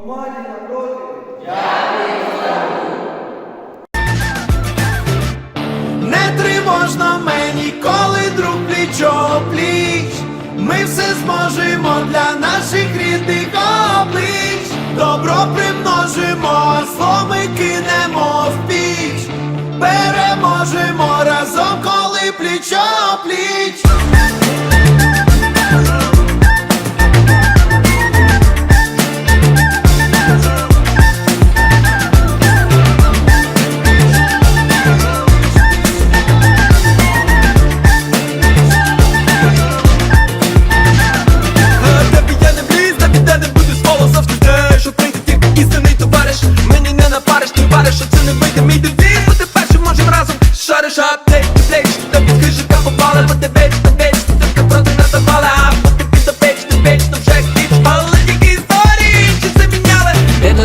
Команді напроти. Не тривожно мені, коли друг плічо пліч. Ми все зможемо для наших рідних облич. Добро примножимо, а зло ми кинемо в піч. Переможемо разом, коли плічо пліч.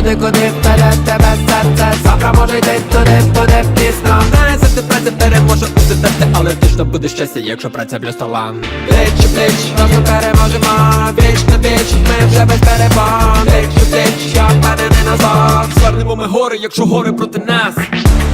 Ти куди вперед тебе серце? Завтра може йти туди, буде пізно. Знає, ти праця переможе усе але точно буде щастя, якщо праця плюс талант бліч, плеч, Просто переможемо. Віч на віч Ми вже без перепон. Пліч я пліч, я впевнений назад звернемо ми гори, якщо гори проти нас. Не